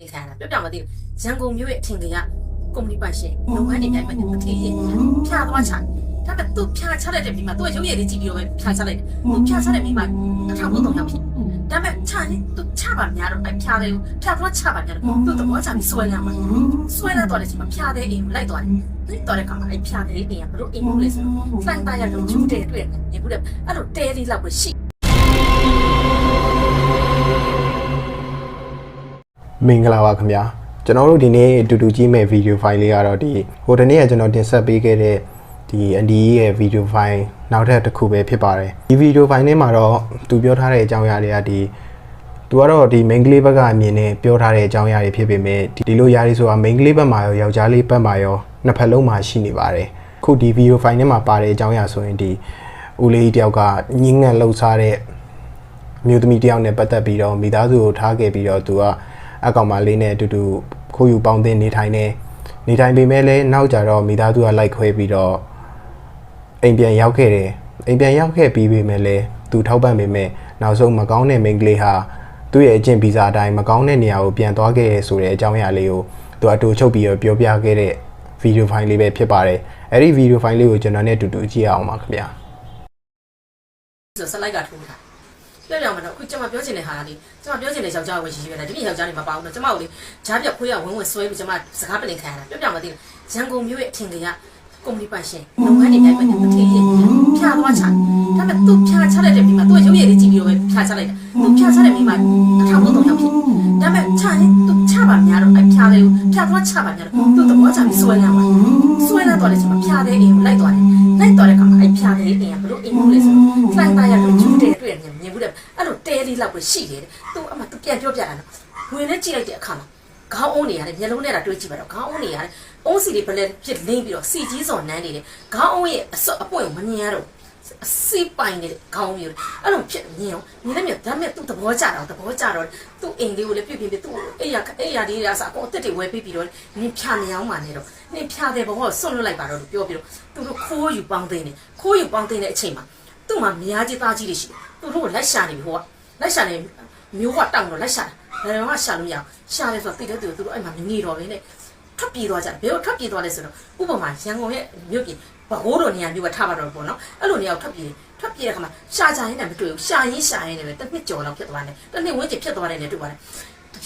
နေခံရတာပြောပြမသိဘူးရန်ကုန်မြို့ရဲ့အထင်ကြီးကကုမ္ပဏီပိုင်ရှင်လုပ်ငန်းတွေတိုင်းမှာမထေးရင်ဖြာသွားချတယ်ဒါပေမဲ့သူဖြာချလိုက်တဲ့မိမသူကရုပ်ရည်လေးကြည့်ပြီးတော့ပဲဖြာချလိုက်တယ်သူဖြာချတဲ့မိမတစ်ထောင်သုံးရောက်ဖြစ်ဒါပေမဲ့ချရင်သူချပါများတော့အဖြာလေးကိုဖြာသွားချပါများတော့သူသဘောချပြီးဆွဲလာမှာဆွဲလာတော့တဲ့အချိန်မှာဖြာတဲ့အိမ်ကိုလိုက်သွားတယ်လိုက်သွားတဲ့အခါမှာအဲ့ဖြာတဲ့အိမ်ကဘလို့အိမ်မို့လဲဆိုတော့လှိုင်းသားရတော့ကျူးတယ်တွေ့တယ်ညီဘူးတဲ့အဲ့လိုတဲလေးလောက်ပဲရှိ မင်္ဂလာပါခင်ဗျာကျွန်တော်တို့ဒီနေ့အတူတူကြည့်မဲ့ဗီဒီယိုဖိုင်လေးကတော့ဒီဟိုတနေ့ကကျွန်တော်တင်ဆက်ပေးခဲ့တဲ့ဒီအန်ဒီရဲ့ဗီဒီယိုဖိုင်နောက်ထပ်တစ်ခုပဲဖြစ်ပါတယ်ဒီဗီဒီယိုဖိုင်ထဲမှာတော့သူပြောထားတဲ့အကြောင်းအရာတွေကဒီသူကတော့ဒီမိန်းကလေးဘက်ကအမြင်နဲ့ပြောထားတဲ့အကြောင်းအရာတွေဖြစ်ပေမဲ့ဒီလိုຢာတွေဆိုတာမိန်းကလေးဘက်မှာရောယောက်ျားလေးဘက်မှာရောနှစ်ဖက်လုံးမှာရှိနေပါတယ်ခုဒီဗီဒီယိုဖိုင်ထဲမှာပါတဲ့အကြောင်းအရာဆိုရင်ဒီဦးလေးတယောက်ကညင်းငတ်လှုပ်ရှားတဲ့အမျိုးသမီးတယောက်နဲ့ပတ်သက်ပြီးတော့မိသားစုကိုထားခဲ့ပြီးတော့သူက အကောင်မလေးနဲ့အတူတူခိုးယူပေါင်းတင်နေထိုင်နေနေထိုင်ပေမဲ့လည်းနောက်ကြတော့မိသားစုကလိုက်ခွဲပြီးတော့အိမ်ပြန်ရောက်ခဲ့တယ်အိမ်ပြန်ရောက်ခဲ့ပြီးပေမဲ့လည်းသူထောက်ပံ့ပေမဲ့နောက်ဆုံးမကောင်းတဲ့မိန်းကလေးဟာသူ့ရဲ့အကျင့်ဗီဇာအတိုင်းမကောင်းတဲ့နေရာကိုပြန်သွားခဲ့ရဆိုတဲ့အကြောင်းအရာလေးကိုသူအတူချုပ်ပြီးတော့ပြောပြခဲ့တဲ့ဗီဒီယိုဖိုင်လေးပဲဖြစ်ပါတယ်အဲ့ဒီဗီဒီယိုဖိုင်လေးကိုကျွန်တော်နဲ့အတူတူကြည့်ရအောင်ပါခင်ဗျာဆိုဆက်လိုက်ကထိုးတာ ပြောပြမတော့အခုကျွန်မပြောချင်တဲ့ဟာကလေကျွန်မပြောချင်တဲ့ယောက်ျားကိုရည်ရွယ်တာဒီနေ့ယောက်ျားတွေမပါဘူးတော့ကျွန်မကိုလေဂျားပြခွေးကဝင်းဝင်းဆွဲပြီးကျွန်မစကားပလင်ခံရတာပြောပြမသိဘူးရန်ကုန်မြို့ရဲ့အထင်ကြီးကကုမ္ပဏီပိုင်ရှင်လုပ်ငန်းတွေတိုင်းမှာမထေးရင် ဖြာသွားချတယ်ဒါပေမဲ့သူဖြာချလိုက်တဲ့မိမသူကရုပ်ရည်လေးကြည့်ပြီးတော့ပဲဖြာချလိုက်တာသူဖြာချတဲ့မိမတစ်ထောင်သုံးရောက်ဖြစ်ဒါပေမဲ့ချရင်သူချပါများတော့အဖြာလေးကိုဖြာသွားချပါများတော့သူသဘောချပြီးဆွဲလာမှာဆွဲလာတော့လေကျွန်မဖြာတဲ့အိမ်ကိုလိုက်သွားတယ်လိုက်သွားတဲ့အခါမှာအဲ့ဖြာတဲ့အိမ်ကဘလို့အိမ်မို့လဲဆိုတော့လှိုင်းသားရတော့ကျူးတယ်တွေ့တယ်မြင်ဘူးတဲ့အဲ့လိုတဲလေးလောက်ပဲရှိတယ်သူအမှသူပြန်ပြောပြတာနော်ဝင်နဲ့ကြည့်လိုက်တဲ့အခါမှာ ခေါင်းအုံးနေရတယ်မျက်လုံးနဲ့တာတွေးကြည့်ပါတော့ခေါင်းအုံးနေရတယ်အုံးစီလေးဘလက်ဖြစ်လင်းပြီးတော့စီကြီးစော်နန်းနေတယ်ခေါင်းအုံးရဲ့အစွပ်အပွင့်ကိုမမြင်ရတော့အစီပိုင်နေတဲ့ခေါင်းမျိုးအဲ့လိုဖြစ်မြင်အောင်မြင်လည်းမြင်ဒါပေမဲ့သူ့သဘောကျတော့သဘောကျတော့သူ့အိမ်လေးကိုလည်းပြပြပြသူ့အိယာအိယာလေးရာစအကုန်အသက်တွေဝဲပြီးပြီးတော့နင်ဖြာနေအောင်မှနေတော့နင်ဖြာတဲ့ဘဝကိုစွန့်လွတ်လိုက်ပါတော့လို့ပြောပြီးတော့သူတို့ခိုးယူပေါင်းသိနေခိုးယူပေါင်းသိနေတဲ့အချိန်မှာသူ့မှာမြားကြီးသားကြီးတွေရှိတယ်သူတို့ကိုလက်ရှာနေပြီဟိုကလက်ရှာနေမျိုးကတောင်းတော့လက်ရှာတယ် ဘယ်တော့မှရှာလို့မရအောင်ရှာတယ်ဆိုတော့တိတဲ့သူတို့အဲ့မှာမငေတော့ဘဲနဲ့ထွက်ပြေးသွားကြတယ်ဘယ်လိုထွက်ပြေးသွားလဲဆိုတော့ဥပမာရန်ကုန်ရဲ့မြို့ပြည်ဘကိုးတော်နေရာမြို့ကထားပါတော့ပေါ့နော်အဲ့လိုနေရာကိုထွက်ပြေးထွက်ပြေးတဲ့ခါမှာရှာကြရင်လည်းမတွေ့ဘူးရှာရင်ရှာရင်လည်းတစ်နှစ်ကျော်လောက်ဖြစ်သွားတယ်တစ်နှစ်ဝန်းကျင်ဖြစ်သွားတယ်လည်းတွေ့ပါတယ်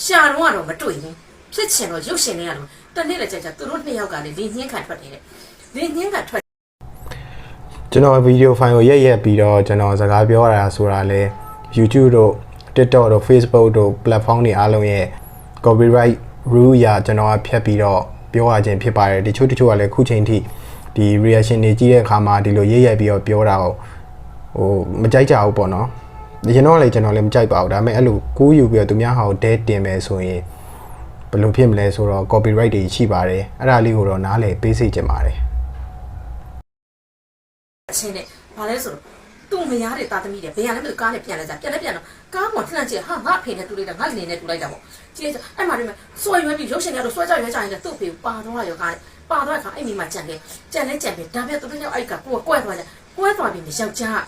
ရှာတော့ကတော့မတွေ့ဘူးဖြစ်ချင်တော့ရုပ်ရှင်တွေကလည်းတစ်နှစ်လည်းကြာကြာသူတို့နှစ်ယောက်ကလည်းလင်းညင်းခံထွက်တယ်လင်းညင်းခံထွက်ကျွန်တော်ဗီဒီယိုဖိုင်ကိုရက်ရက်ပြီးတော့ကျွန်တော်စကားပြောရတာဆိုတာလဲ YouTube တို့ TikTok တို့ Facebook တို့ platform တွေအားလုံးရဲ့ copyright rule အရကျွန်တော်ကဖြတ်ပြီးတော့ပြောရခြင်းဖြစ်ပါတယ်တချို့တချို့ကလည်းခုချိန်ထိဒီ reaction တွေကြည့်တဲ့အခါမှာဒီလိုရက်ရက်ပြီးတော့ပြောတာကိုဟိုမကြိုက်ကြဘူးပေါ့နော်ကျွန်တော်လည်းကျွန်တော်လည်းမကြိုက်ပါဘူးဒါပေမဲ့အဲ့လိုကူးယူပြီးတော့သူများဟာကိုတဲတင်မယ်ဆိုရင်ဘယ်လိုဖြစ်မလဲဆိုတော့ copyright တွေရှိပါတယ်အဲ့ဒါလေးကိုတော့နားလည်ပေးစေချင်ပါတယ်အချင်းနဲ့ဘာလဲဆိုတော့ သူ့မယားတွေတာသမီးတွေဘယ်ရလဲမသိဘူးကားနဲ့ပြန်လဲကြပြန်လဲပြန်တော့ကားပေါ်ထလန့်ကြည့်ဟာငါအဖေနဲ့တူလိုက်တာငါလင်းနဲ့တူလိုက်တာပေါ့ကြည့်လိုက်အဲ့မှာဒီမှာစွဲရွဲပြီးရုပ်ရှင်တွေကတော့စွဲကြရွဲကြရင်လည်းသူ့ဖေပါသွားရောကားပါသွားတဲ့ခါအဲ့မိမကြံတယ်ကြံလဲကြံတယ်ဒါပေမဲ့သူတို့ကအဲ့ကကိုကကွဲသွားကြကွဲသွားပြီမယောက်ျား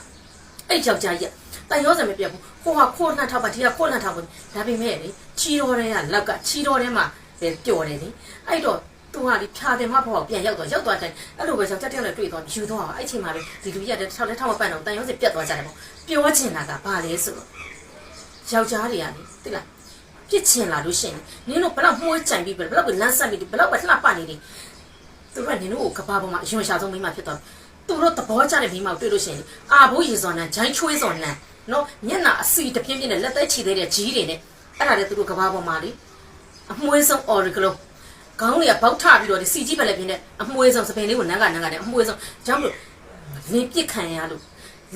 အဲ့ယောက်ျားကြီးတန်ရောစံမပြတ်ဘူးဟိုဟာခိုးနှက်ထောက်ပါဒီကခိုးနှက်ထောက်ပါဒါပေမဲ့လေချီတော်တဲ့ကလက်ကချီတော်ထဲမှာပျော်တယ်လေအဲ့တော့ သူဟာဒီဖြာတယ်မဖို့ပြန်ရောက်တော့ရောက်သွားတယ်အဲ့လိုပဲကြောင့်တက်တက်နဲ့တွေ့သွားယူသွားအဲ့ချိန်မှာပဲဒီလူရက်တဲ့ထောက်လဲထောက်မပန့်တော့တန်ရုံးစီပြတ်သွားကြတယ်ပေါ့ပြောချင်တာကဘာလဲဆိုတော့ယောက်ျားတွေကလေတိလားပြစ်ချင်လာလို့ရှိရင်နင်းတို့ဘလောက်မှုေးကြိုင်ပြီးဘလောက်ပဲလမ်းဆက်ပြီးဘလောက်ပဲလှပနေနေသူကနင်းတို့ကိုကဘာပေါ်မှာအရင်ရှာဆုံးမိမဖြစ်သွားသူတို့သဘောကျတဲ့မိမကိုတွေ့လို့ရှိရင်အာဘိုးရေစော်နန်းဂျိုင်းချွေးစော်နန်းနော်မျက်နှာအစီတပြင်းပြင်းနဲ့လက်သက်ချီသေးတဲ့ကြီးတွေနဲ့အဲ့ဒါလေသူတို့ကဘာပေါ်မှာလေအမွှေးဆုံး oracle ခေါင်းလေးကပေါက်ထပြီးတော့ဒီစီကြီးပဲလည်းပြင်းနဲ့အမွှေးဆုံးစပင်လေးကိုနန်းကနန်းကနဲ့အမွှေးဆုံးကြောင့်မလို့လင်းပြစ်ခံရလို့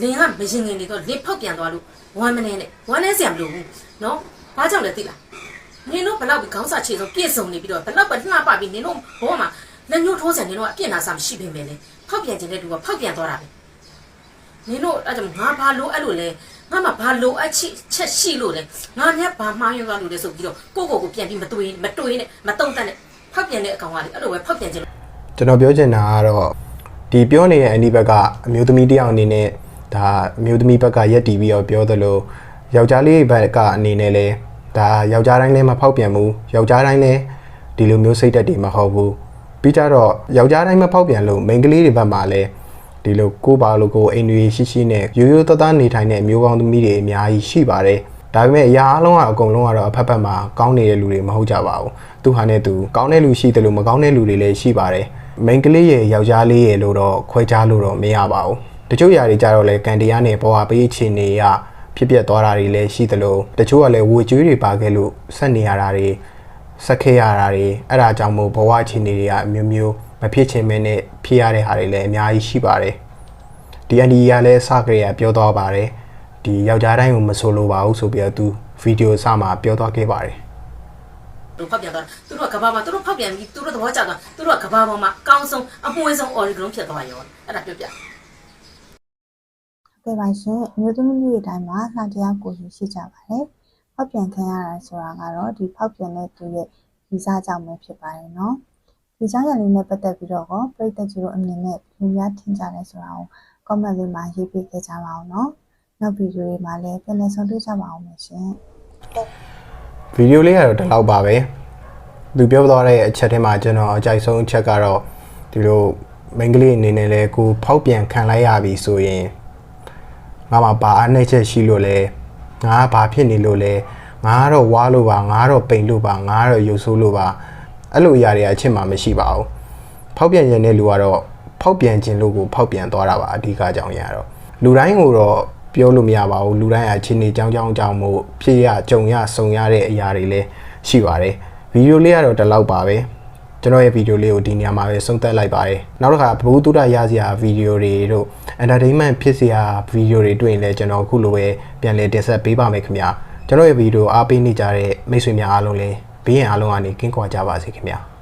လင်းကမရင်ငင်နေတော့လင်းဖောက်ပြန်သွားလို့ဝမ်းမနေနဲ့ဝမ်းနေစရာမလိုဘူးနော်ဘာကြောင့်လဲသိလားနင်တို့ဘလောက်ပြီးခေါင်းစာခြေဆုံးပြည့်စုံနေပြီးတော့ဘလောက်ပဲလှပပြီးနင်တို့ဘောမှာလက်ညှိုးထိုးစံနင်တို့ကအပြစ်နာစာမရှိပေမဲ့လေဖောက်ပြန်ခြင်းတဲ့သူကဖောက်ပြန်သွားတာပဲနင်တို့အဲ့ဒါငါဘာလို့အဲ့လိုလဲငါမှဘာလို့အချစ်ချက်ရှိလို့လဲငါမြတ်ဘာမှားရွက်သွားလို့လဲဆိုပြီးတော့ကိုကိုကိုပြန်ပြီးမတွေးမတွေးနဲ့မတုံ့တက်နဲ့ ဖောက်ပြန်တဲ့အကောင်ကလေအဲ့လိုပဲဖောက်ပြန်ခြင်းကျွန်တော်ပြောချင်တာကတော့ဒီပြောနေတဲ့အန်ဒီဘက်ကအမျိုးသမီးတစ်ယောက်အနေနဲ့ဒါအမျိုးသမီးဘက်ကရက်တီပြီးတော့ပြောသလိုယောက်ျားလေးဘက်ကအနေနဲ့လဲဒါယောက်ျားတိုင်းလည်းမဖောက်ပြန်ဘူးယောက်ျားတိုင်းလည်းဒီလိုမျိုးစိတ်သက်တွေမဟုတ်ဘူးပြီးကြတော့ယောက်ျားတိုင်းမဖောက်ပြန်လို့မိန်းကလေးတွေဘက်မှာလည်းဒီလိုကိုပါလို့ကိုအိမ်တွေရှိရှိနဲ့ရိုးရိုးသားသားနေထိုင်တဲ့မျိုးကောင်းသမီးတွေအများကြီးရှိပါတယ် ဒါပေမဲ့အရာအလုံးကအကုန်လုံးကတော့အဖက်ဖက်မှာကောင်းနေတဲ့လူတွေမဟုတ်ကြပါဘူးသူဟာနဲ့သူကောင်းတဲ့လူရှိတယ်လို့မကောင်းတဲ့လူတွေလည်းရှိပါတယ်မိန်းကလေးရဲ့ယောက်ျားလေးရဲ့လို့တော့ခွဲခြားလို့တော့မရပါဘူးတချို့ຢာတွေကြတော့လေကန်တရားနဲ့ပေါ်ဟာပေးချင်နေရဖြစ်ပျက်သွားတာတွေလည်းရှိသလိုတချို့ကလည်းဝေကျွေးတွေပါခဲ့လို့ဆက်နေရတာတွေဆက်ခဲ့ရတာတွေအဲ့ဒါကြောင့်မို့ဘဝအခြေအနေတွေကအမျိုးမျိုးမဖြစ်ချင်မဲနဲ့ဖြစ်ရတဲ့ဟာတွေလည်းအများကြီးရှိပါတယ်ဒီအန်ဒီကလည်းစကြရပြောသွားပါတယ် ဒီယောက်ျားတိုင်းကိုမဆိုလိုပါဘူးဆိုပြီးတော့သူဗီဒီယိုစမှာပြောသွားခဲ့ပါတယ်သူဖောက်ပြန်သွားတာသူတို့ကကဘာမှာသူတို့ဖောက်ပြန်ပြီးသူတို့သဘောကျသွားသူတို့ကကဘာပေါ်မှာအကောင်းဆုံးအပွင့်ဆုံး original ဖြစ်သွားရောအဲ့ဒါပြောပြကဲပါရှင်အမျိုးသမီးတွေတိုင်းမှာလှတရားကိုယ်ရှိရှိကြပါတယ်။ဖောက်ပြန်ခံရတာဆိုတာကတော့ဒီဖောက်ပြန်တဲ့သူရဲ့ဗီဇကြောင့်ပဲဖြစ်ပါတယ်နော်။ဒီကြောင့်ရလေးနဲ့ပတ်သက်ပြီးတော့ပရိသတ်ကြီးတို့အမြင်နဲ့လူများထင်ကြတယ်ဆိုတာကို comment လေးမှာရေးပေးခဲ့ကြပါအောင်နော်။ နောက်ဗီဒီယိုတွေမှာလည်းပြန်လည်ဆုံးတွေ့ကြပါအောင်မယ်ရှင်။ဗီဒီယိုလေးကတော့ဒီလောက်ပါပဲသူပြောသွားတဲ့အချက်ထဲမှာကျွန်တော်အကြိုက်ဆုံးအချက်ကတော့ဒီလိုမိန်းကလေးအနေနဲ့လဲကိုဖောက်ပြန်ခံလိုက်ရပြီဆိုရင်ငါမှဘာအားနည်းချက်ရှိလို့လဲငါကဘာဖြစ်နေလို့လဲငါကတော့ဝါလို့ပါငါကတော့ပိန်လို့ပါငါကတော့ရုပ်ဆိုးလို့ပါအဲ့လိုအရာတွေအချက်မှမရှိပါဘူးဖောက်ပြန်ရင်တဲ့လူကတော့ဖောက်ပြန်ခြင်းလို့ကိုဖောက်ပြန်သွားတာပါအဓိကအကြောင်းရတော့လူတိုင်းကိုတော့ ပြောလို့မရပါဘူးလူတိုင်းအချင်းနေကြောင်းကြောင်းကြောင်းမို့ဖြစ်ရကြုံရဆုံရတဲ့အရာတွေလည်းရှိပါတယ်ဗီဒီယိုလေးကတော့ဒီလောက်ပါပဲကျွန်တော်ရဲ့ဗီဒီယိုလေးကိုဒီနေရာမှာပဲဆုံးသက်လိုက်ပါတယ်နောက်တစ်ခါဘဘူးတုဒ္ဒရစရာဗီဒီယိုတွေတို့ entertainment ဖြစ်စရာဗီဒီယိုတွေတွေ့ရင်လည်းကျွန်တော်အခုလိုပဲပြန်လည်တင်ဆက်ပေးပါမယ်ခင်ဗျာကျွန်တော်ရဲ့ဗီဒီယိုအားပေးနေကြတဲ့မိတ်ဆွေများအားလုံးလည်းဘေးရန်အားလုံးကနေကင်းကွာကြပါစေခင်ဗျာ